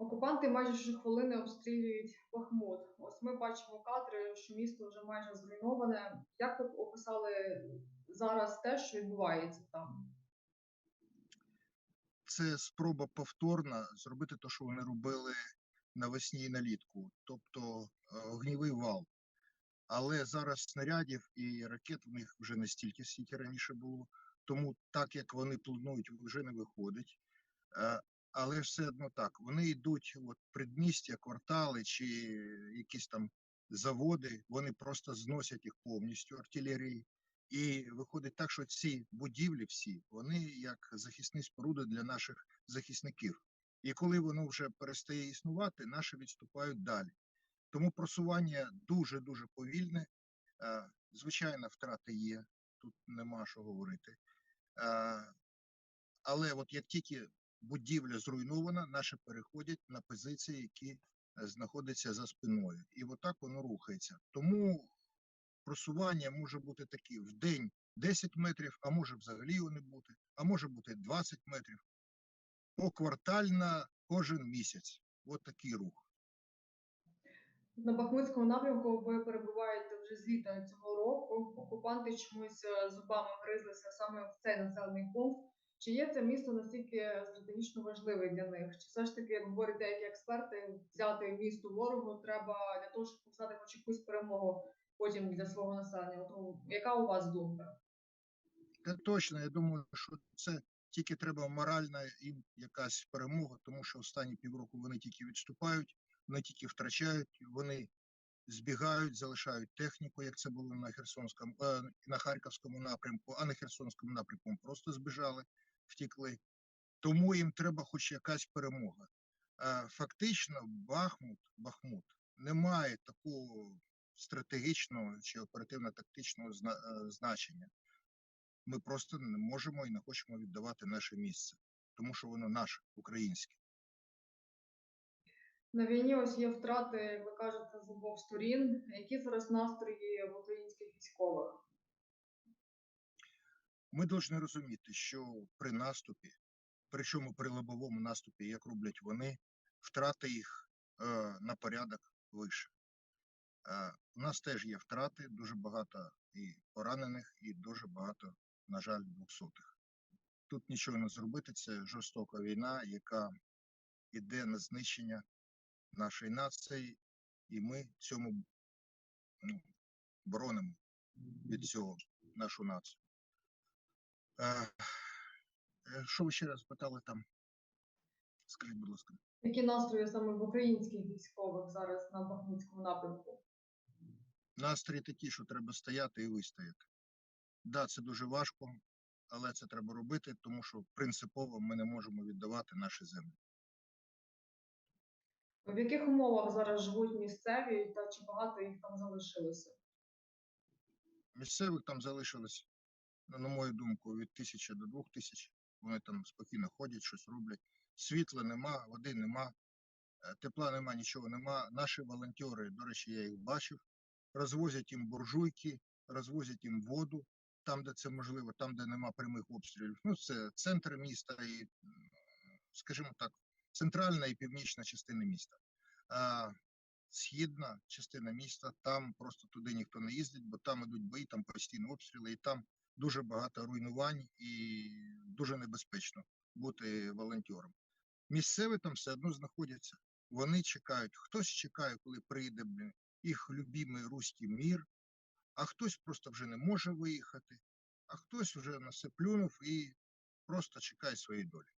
Окупанти майже щохвилини обстрілюють Бахмут. Ось ми бачимо кадри, що місто вже майже зруйноване. Як ви описали зараз те, що відбувається там? це спроба повторна зробити те, що вони робили навесні і налітку, тобто е, огнівий вал. Але зараз снарядів і ракет в них вже не стільки, скільки раніше було. Тому так як вони планують, вже не виходить. Але все одно так, вони йдуть от предмістя, квартали чи якісь там заводи, вони просто зносять їх повністю артилерії. І виходить так, що ці будівлі всі, вони як захисні споруди для наших захисників. І коли воно вже перестає існувати, наші відступають далі. Тому просування дуже дуже повільне. Е, Звичайно, втрати є, тут нема що говорити. Е, Але от як тільки будівля зруйнована, наші переходять на позиції, які е, знаходяться за спиною. І отак воно рухається. Тому просування може бути такі в день 10 метрів, а може взагалі його не бути, а може бути 20 метрів. Поквартально кожен місяць. От такий рух. На Бахмутському напрямку ви перебуваєте вже з літа цього року. Окупанти чомусь е, зубами гризлися саме в цей населений пункт. Чи є це місто настільки стратегічно важливе для них? Чи все ж таки, як говорять деякі експерти, взяти місто ворогу треба для того, щоб показати хоч якусь перемогу потім для свого населення? От, ну, яка у вас думка? Та точно, я думаю, що це тільки треба моральна їм якась перемога, тому що останні півроку вони тільки відступають, вони тільки втрачають, вони збігають, залишають техніку, як це було на Херсонському, е, на Харківському напрямку, а на Херсонському напрямку просто збіжали, втікли. Тому їм треба хоч якась перемога. Е, Фактично, Бахмут, Бахмут не має такого стратегічного чи оперативно-тактичного е, значення ми просто не можемо і не хочемо віддавати наше місце, тому що воно наше, українське. На війні ось є втрати, як ви кажете, з обох сторін. Які зараз настрої в українських військових? Ми повинні розуміти, що при наступі, причому при лобовому наступі, як роблять вони, втрати їх е, на порядок вище. Е, у нас теж є втрати, дуже багато і поранених, і дуже багато, на жаль, двохсотих. Тут нічого не зробити, це жорстока війна, яка йде на знищення нашої нації, і ми цьому ну, боронимо від цього нашу націю. Е, е, Що ви ще раз питали там? Скажіть, будь ласка. Які настрої саме в українських військових зараз на Бахмутському напрямку? Настрій такий, що треба стояти і вистояти. Да, це дуже важко, але це треба робити, тому що принципово ми не можемо віддавати наші землі. В яких умовах зараз живуть місцеві та чи багато їх там залишилося? Місцевих там залишилось, ну, на мою думку, від тисячі до двох тисяч. Вони там спокійно ходять, щось роблять. Світла нема, води нема, е, тепла нема, нічого нема. Наші волонтери, до речі, я їх бачив, розвозять їм буржуйки, розвозять їм воду там, де це можливо, там, де нема прямих обстрілів. Ну, це центр міста і, скажімо так, центральна і північна частина міста. Східна частина міста, там просто туди ніхто не їздить, бо там ідуть бої, там постійні обстріли, і там дуже багато руйнувань і дуже небезпечно бути волонтером. Місцеві там все одно знаходяться. Вони чекають. Хтось чекає, коли прийде блін, їх любимий руський мір, а хтось просто вже не може виїхати, а хтось вже на все плюнув і просто чекає своєї долі.